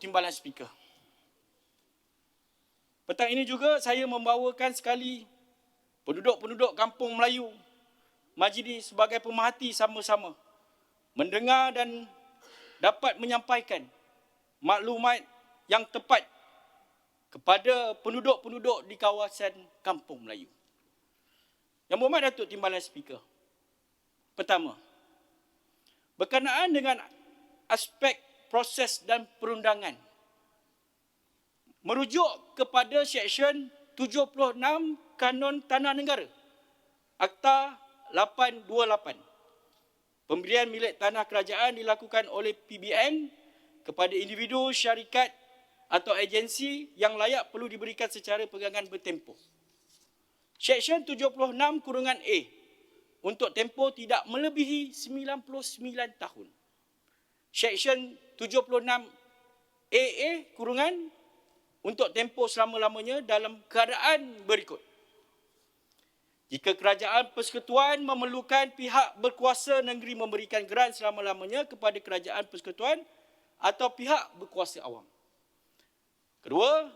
Timbalan Speaker. Petang ini juga saya membawakan sekali penduduk-penduduk kampung Melayu majlis sebagai pemerhati sama-sama mendengar dan dapat menyampaikan maklumat yang tepat kepada penduduk-penduduk di kawasan kampung Melayu. Yang berhormat Datuk Timbalan Speaker. Pertama, berkenaan dengan aspek proses dan perundangan merujuk kepada Seksyen 76 Kanun Tanah Negara Akta 828. Pemberian milik tanah kerajaan dilakukan oleh PBN kepada individu, syarikat atau agensi yang layak perlu diberikan secara pegangan bertempoh. Seksyen 76 kurungan A untuk tempoh tidak melebihi 99 tahun. Seksyen 76 AA kurungan untuk tempoh selama-lamanya dalam keadaan berikut. Jika kerajaan persekutuan memerlukan pihak berkuasa negeri memberikan geran selama-lamanya kepada kerajaan persekutuan atau pihak berkuasa awam. Kedua,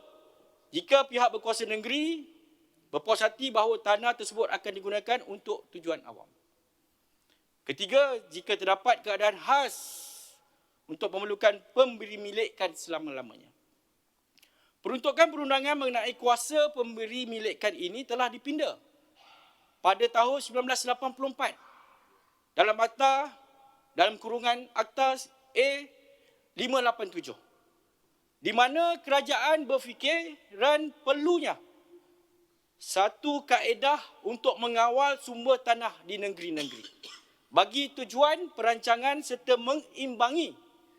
jika pihak berkuasa negeri berpuas hati bahawa tanah tersebut akan digunakan untuk tujuan awam. Ketiga, jika terdapat keadaan khas untuk memerlukan pemberi milikkan selama-lamanya. Peruntukan perundangan mengenai kuasa pemberi milikkan ini telah dipinda pada tahun 1984 dalam akta dalam kurungan akta A 587 di mana kerajaan berfikiran perlunya satu kaedah untuk mengawal sumber tanah di negeri-negeri bagi tujuan perancangan serta mengimbangi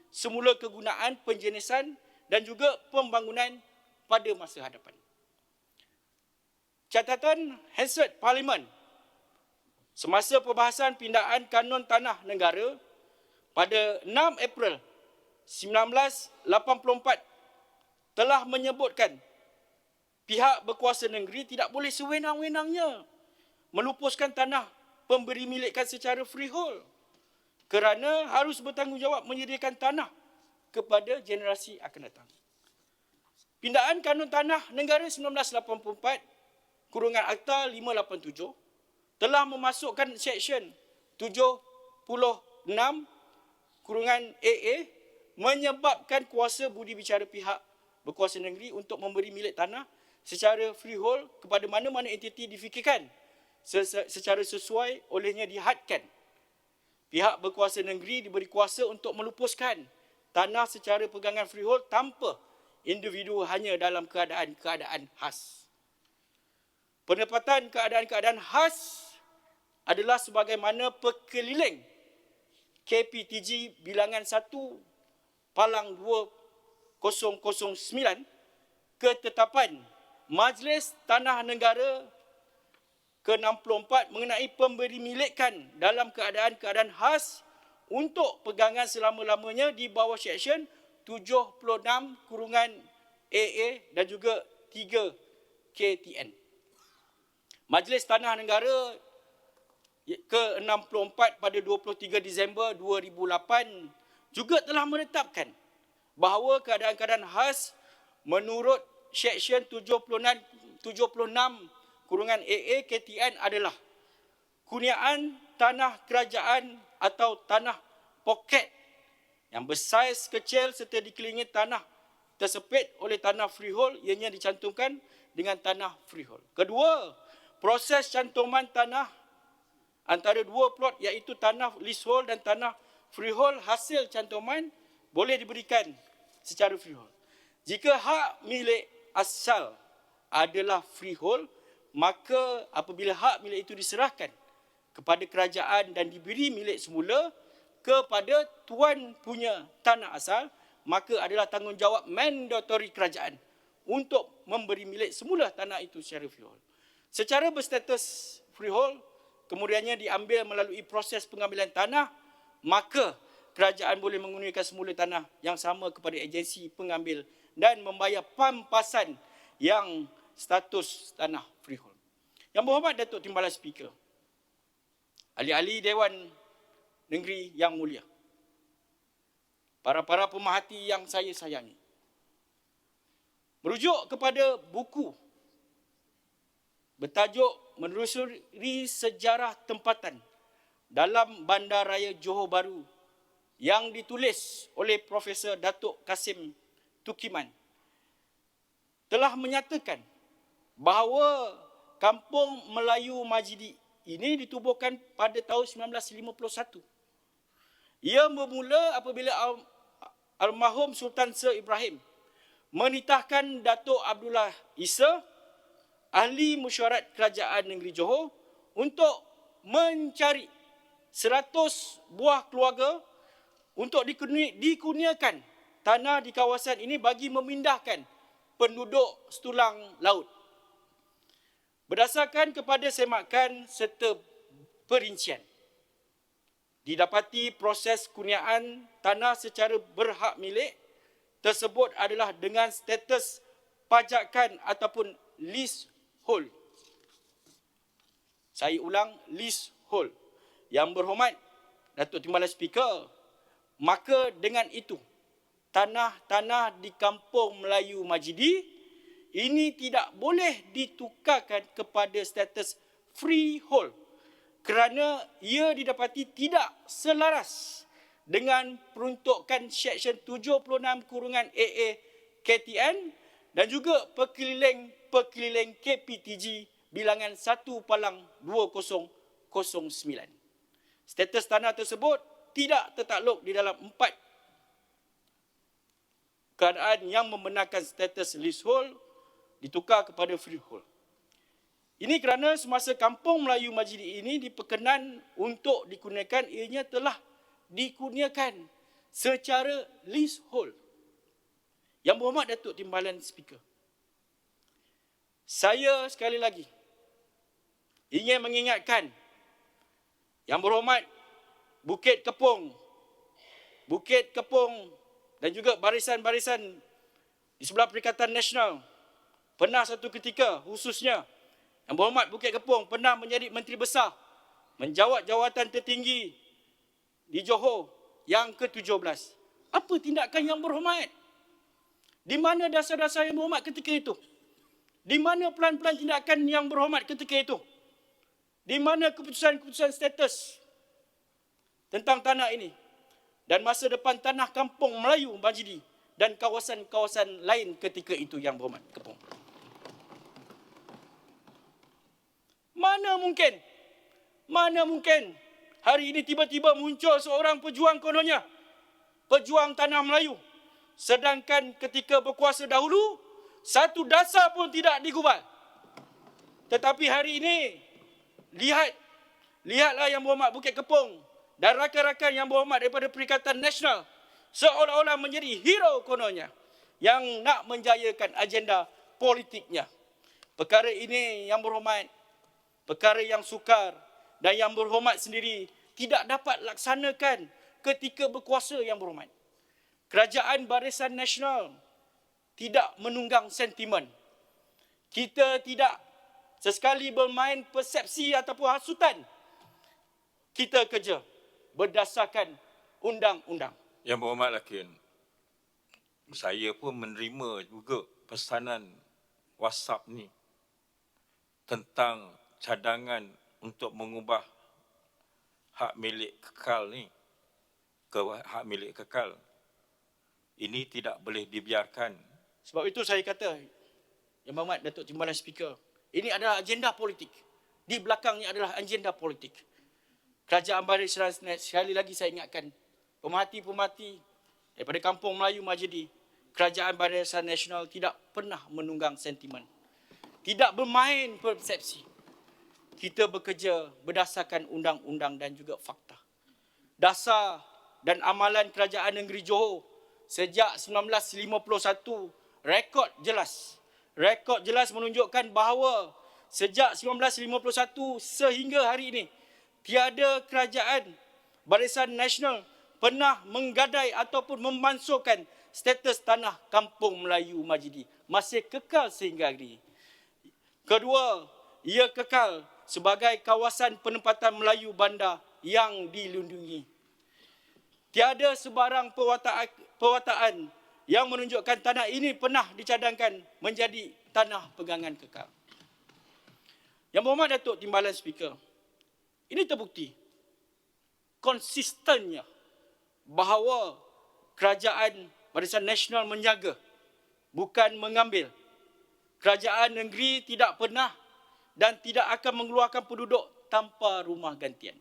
semula kegunaan penjenisan dan juga pembangunan pada masa hadapan. Catatan Hansard Parlimen semasa perbahasan pindaan kanun tanah negara pada 6 April 1984 telah menyebutkan pihak berkuasa negeri tidak boleh sewenang-wenangnya melupuskan tanah pemberi milikkan secara freehold kerana harus bertanggungjawab menyediakan tanah kepada generasi akan datang. Pindaan Kanun Tanah Negara 1984 kurungan Akta 587 telah memasukkan Seksyen 76 kurungan AA menyebabkan kuasa budi bicara pihak berkuasa negeri untuk memberi milik tanah secara freehold kepada mana-mana entiti difikirkan secara sesuai olehnya dihadkan. Pihak berkuasa negeri diberi kuasa untuk melupuskan tanah secara pegangan freehold tanpa individu hanya dalam keadaan-keadaan khas. Penempatan keadaan-keadaan khas adalah sebagaimana pekeliling KPTG bilangan 1 palang 2009 ketetapan Majlis Tanah Negara ke-64 mengenai pemberi milikkan dalam keadaan-keadaan khas untuk pegangan selama-lamanya di bawah Seksyen 76 kurungan AA dan juga 3 KTN. Majlis Tanah Negara ke-64 pada 23 Disember 2008 juga telah menetapkan bahawa keadaan-keadaan khas menurut Seksyen 76 kurungan AA KTN adalah kuniaan tanah kerajaan atau tanah poket yang bersaiz kecil serta dikelilingi tanah tersepit oleh tanah freehold ianya dicantumkan dengan tanah freehold. Kedua, proses cantuman tanah antara dua plot iaitu tanah leasehold dan tanah freehold hasil cantuman boleh diberikan secara freehold. Jika hak milik asal adalah freehold, maka apabila hak milik itu diserahkan kepada kerajaan dan diberi milik semula, kepada tuan punya tanah asal, maka adalah tanggungjawab mandatori kerajaan untuk memberi milik semula tanah itu secara freehold. Secara berstatus freehold, kemudiannya diambil melalui proses pengambilan tanah, maka kerajaan boleh menggunakan semula tanah yang sama kepada agensi pengambil dan membayar pampasan yang status tanah freehold. Yang berhormat Datuk Timbalan Speaker, ahli-ahli Dewan negeri yang mulia. Para-para pemerhati yang saya sayangi. Merujuk kepada buku bertajuk Menelusuri Sejarah Tempatan dalam Bandaraya Johor Bahru yang ditulis oleh Profesor Datuk Kasim Tukiman telah menyatakan bahawa Kampung Melayu Majidi ini ditubuhkan pada tahun 1951. Ia bermula apabila almarhum Sultan Sir Ibrahim menitahkan Datuk Abdullah Isa, ahli mesyuarat kerajaan negeri Johor untuk mencari 100 buah keluarga untuk dikurniakan tanah di kawasan ini bagi memindahkan penduduk setulang laut. Berdasarkan kepada semakan serta perincian, didapati proses kurniaan tanah secara berhak milik tersebut adalah dengan status pajakan ataupun leasehold. Saya ulang leasehold. Yang berhormat Datuk Timbalan Speaker, maka dengan itu tanah-tanah di kampung Melayu Majidi ini tidak boleh ditukarkan kepada status freehold kerana ia didapati tidak selaras dengan peruntukan Seksyen 76 kurungan AA KTN dan juga pekeliling-pekeliling KPTG bilangan 1 palang 2009. Status tanah tersebut tidak tertakluk di dalam empat keadaan yang membenarkan status leasehold ditukar kepada freehold. Ini kerana semasa kampung Melayu Majidi ini diperkenan untuk dikurniakan, ianya telah dikurniakan secara leasehold. Yang berhormat Datuk Timbalan Speaker. Saya sekali lagi ingin mengingatkan yang berhormat Bukit Kepung, Bukit Kepung dan juga barisan-barisan di sebelah Perikatan Nasional Pernah satu ketika khususnya Yang berhormat Bukit Kepung pernah menjadi Menteri Besar Menjawat jawatan tertinggi di Johor yang ke-17 Apa tindakan yang berhormat? Di mana dasar-dasar yang berhormat ketika itu? Di mana pelan-pelan tindakan yang berhormat ketika itu? Di mana keputusan-keputusan status tentang tanah ini? Dan masa depan tanah kampung Melayu Majidi dan kawasan-kawasan lain ketika itu yang berhormat Kepung. Mana mungkin? Mana mungkin? Hari ini tiba-tiba muncul seorang pejuang kononnya. Pejuang tanah Melayu. Sedangkan ketika berkuasa dahulu, satu dasar pun tidak digubal. Tetapi hari ini, lihat, lihatlah yang berhormat Bukit Kepung dan rakan-rakan yang berhormat daripada Perikatan Nasional seolah-olah menjadi hero kononnya yang nak menjayakan agenda politiknya. Perkara ini yang berhormat perkara yang sukar dan yang berhormat sendiri tidak dapat laksanakan ketika berkuasa yang berhormat. Kerajaan Barisan Nasional tidak menunggang sentimen. Kita tidak sesekali bermain persepsi ataupun hasutan. Kita kerja berdasarkan undang-undang. Yang berhormat Lakin, saya pun menerima juga pesanan WhatsApp ni tentang cadangan untuk mengubah hak milik kekal ni ke hak milik kekal ini tidak boleh dibiarkan. Sebab itu saya kata yang berhormat Datuk Timbalan Speaker ini adalah agenda politik. Di belakangnya adalah agenda politik. Kerajaan barisan sekali lagi saya ingatkan pemerhati-pemerhati daripada kampung Melayu Majidi kerajaan barisan nasional tidak pernah menunggang sentimen. Tidak bermain persepsi kita bekerja berdasarkan undang-undang dan juga fakta. Dasar dan amalan kerajaan negeri Johor sejak 1951 rekod jelas. Rekod jelas menunjukkan bahawa sejak 1951 sehingga hari ini tiada kerajaan barisan nasional pernah menggadai ataupun memansuhkan status tanah kampung Melayu Majidi. Masih kekal sehingga hari ini. Kedua, ia kekal sebagai kawasan penempatan Melayu bandar yang dilindungi. Tiada sebarang perwataan, yang menunjukkan tanah ini pernah dicadangkan menjadi tanah pegangan kekal. Yang Berhormat Datuk Timbalan Speaker, ini terbukti konsistennya bahawa kerajaan Barisan Nasional menjaga bukan mengambil. Kerajaan negeri tidak pernah dan tidak akan mengeluarkan penduduk tanpa rumah gantian.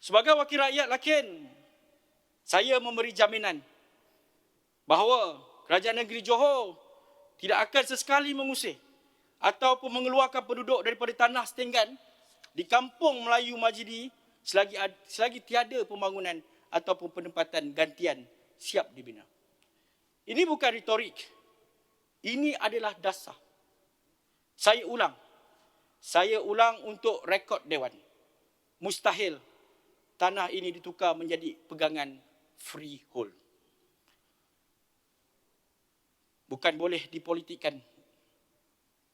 Sebagai wakil rakyat lakin, saya memberi jaminan bahawa kerajaan negeri Johor tidak akan sesekali mengusir ataupun mengeluarkan penduduk daripada tanah setinggan di kampung Melayu Majidi selagi selagi tiada pembangunan ataupun penempatan gantian siap dibina. Ini bukan retorik. Ini adalah dasar. Saya ulang. Saya ulang untuk rekod Dewan. Mustahil tanah ini ditukar menjadi pegangan freehold. Bukan boleh dipolitikkan.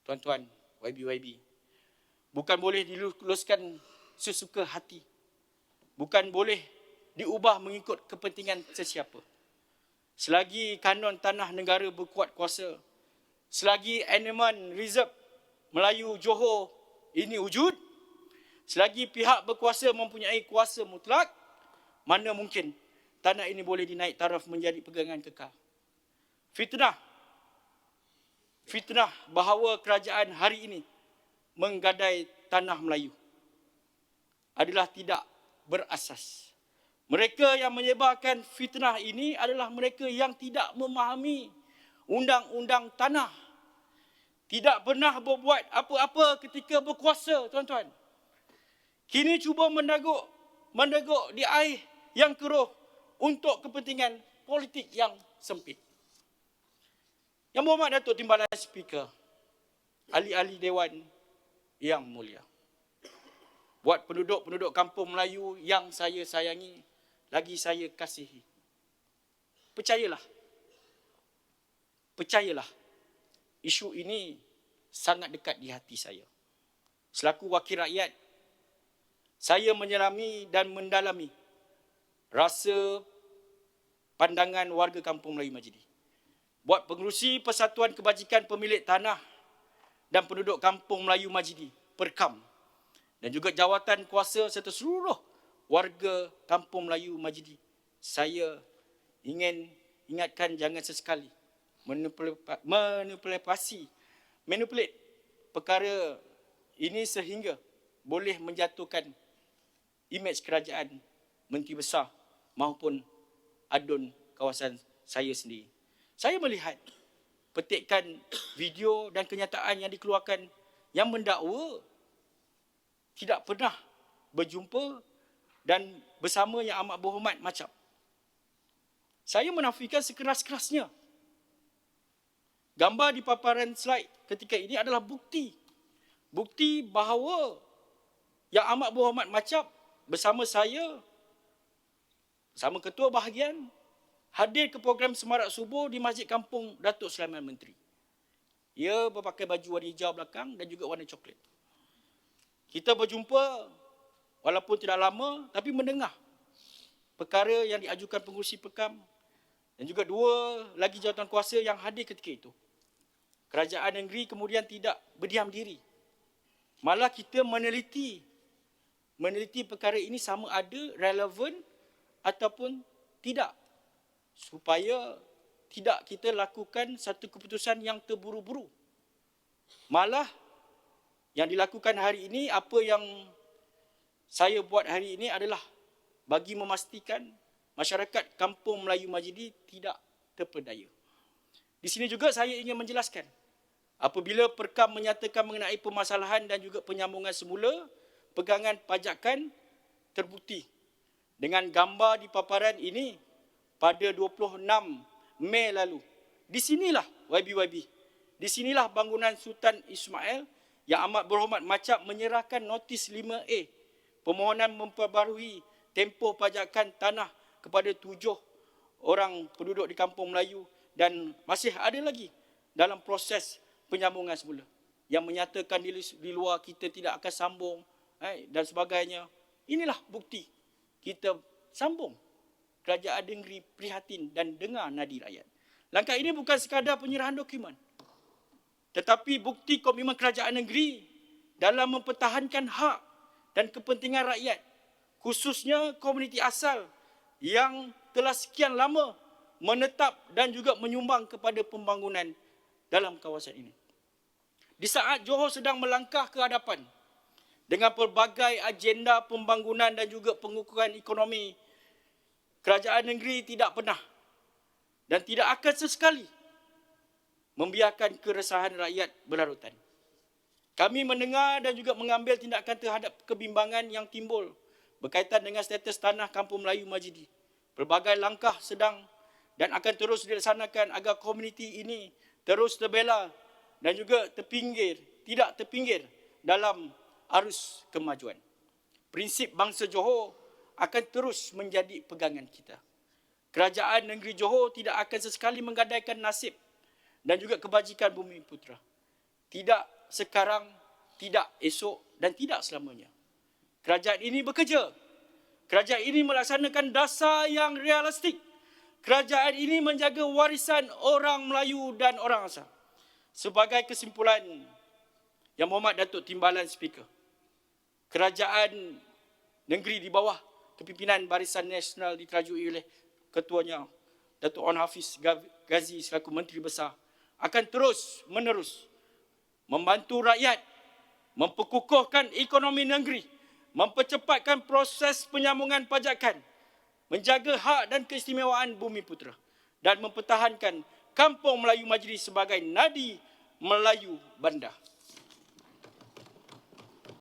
Tuan-tuan, YB-YB. Bukan boleh diluluskan sesuka hati. Bukan boleh diubah mengikut kepentingan sesiapa. Selagi kanon tanah negara berkuat kuasa, selagi Animan Reserve Melayu Johor ini wujud, selagi pihak berkuasa mempunyai kuasa mutlak, mana mungkin tanah ini boleh dinaik taraf menjadi pegangan kekal. Fitnah, fitnah bahawa kerajaan hari ini menggadai tanah Melayu adalah tidak berasas. Mereka yang menyebarkan fitnah ini adalah mereka yang tidak memahami undang-undang tanah. Tidak pernah berbuat apa-apa ketika berkuasa, tuan-tuan. Kini cuba mendaguk, mendaguk di air yang keruh untuk kepentingan politik yang sempit. Yang berhormat Datuk Timbalan Speaker, ahli-ahli Dewan yang mulia. Buat penduduk-penduduk kampung Melayu yang saya sayangi, lagi saya kasihi. Percayalah. Percayalah. Isu ini sangat dekat di hati saya. Selaku wakil rakyat, saya menyelami dan mendalami rasa pandangan warga kampung Melayu Majidi. Buat pengurusi Persatuan Kebajikan Pemilik Tanah dan penduduk kampung Melayu Majidi, PERKAM, dan juga jawatan kuasa serta seluruh warga kampung Melayu Majidi. Saya ingin ingatkan jangan sesekali manipulasi manipulate perkara ini sehingga boleh menjatuhkan imej kerajaan menteri besar maupun adun kawasan saya sendiri. Saya melihat petikan video dan kenyataan yang dikeluarkan yang mendakwa tidak pernah berjumpa dan bersama yang amat berhormat macam. Saya menafikan sekeras-kerasnya. Gambar di paparan slide ketika ini adalah bukti. Bukti bahawa yang amat berhormat macam bersama saya, bersama ketua bahagian, hadir ke program Semarak Subuh di Masjid Kampung Datuk Sulaiman Menteri. Ia berpakai baju warna hijau belakang dan juga warna coklat. Kita berjumpa walaupun tidak lama tapi mendengar perkara yang diajukan pengurusi pekam dan juga dua lagi jawatan kuasa yang hadir ketika itu. Kerajaan negeri kemudian tidak berdiam diri. Malah kita meneliti meneliti perkara ini sama ada relevan ataupun tidak supaya tidak kita lakukan satu keputusan yang terburu-buru. Malah yang dilakukan hari ini apa yang saya buat hari ini adalah bagi memastikan masyarakat kampung Melayu Majidi tidak terpedaya. Di sini juga saya ingin menjelaskan apabila perkam menyatakan mengenai permasalahan dan juga penyambungan semula pegangan pajakan terbukti dengan gambar di paparan ini pada 26 Mei lalu. Di sinilah YBYB. Di sinilah bangunan Sultan Ismail yang amat berhormat macam menyerahkan notis 5A permohonan memperbarui tempoh pajakan tanah kepada tujuh orang penduduk di kampung Melayu dan masih ada lagi dalam proses penyambungan semula yang menyatakan di, di luar kita tidak akan sambung eh, dan sebagainya. Inilah bukti kita sambung kerajaan negeri prihatin dan dengar nadi rakyat. Langkah ini bukan sekadar penyerahan dokumen, tetapi bukti komitmen kerajaan negeri dalam mempertahankan hak dan kepentingan rakyat, khususnya komuniti asal yang telah sekian lama menetap dan juga menyumbang kepada pembangunan dalam kawasan ini. Di saat Johor sedang melangkah ke hadapan dengan pelbagai agenda pembangunan dan juga pengukuran ekonomi, kerajaan negeri tidak pernah dan tidak akan sesekali membiarkan keresahan rakyat berlarutan. Kami mendengar dan juga mengambil tindakan terhadap kebimbangan yang timbul berkaitan dengan status tanah Kampung Melayu Majidi. Pelbagai langkah sedang dan akan terus dilaksanakan agar komuniti ini terus terbela dan juga terpinggir, tidak terpinggir dalam arus kemajuan. Prinsip bangsa Johor akan terus menjadi pegangan kita. Kerajaan negeri Johor tidak akan sesekali menggadaikan nasib dan juga kebajikan bumi putra. Tidak sekarang, tidak esok dan tidak selamanya. Kerajaan ini bekerja. Kerajaan ini melaksanakan dasar yang realistik. Kerajaan ini menjaga warisan orang Melayu dan orang asal. Sebagai kesimpulan, Yang Mohd Datuk Timbalan Speaker, kerajaan negeri di bawah kepimpinan Barisan Nasional diterajui oleh ketuanya Datuk On Hafiz Ghazi selaku Menteri Besar akan terus menerus membantu rakyat memperkukuhkan ekonomi negeri, mempercepatkan proses penyambungan pajakan, menjaga hak dan keistimewaan bumi putra dan mempertahankan Kampung Melayu Majlis sebagai nadi Melayu Bandar.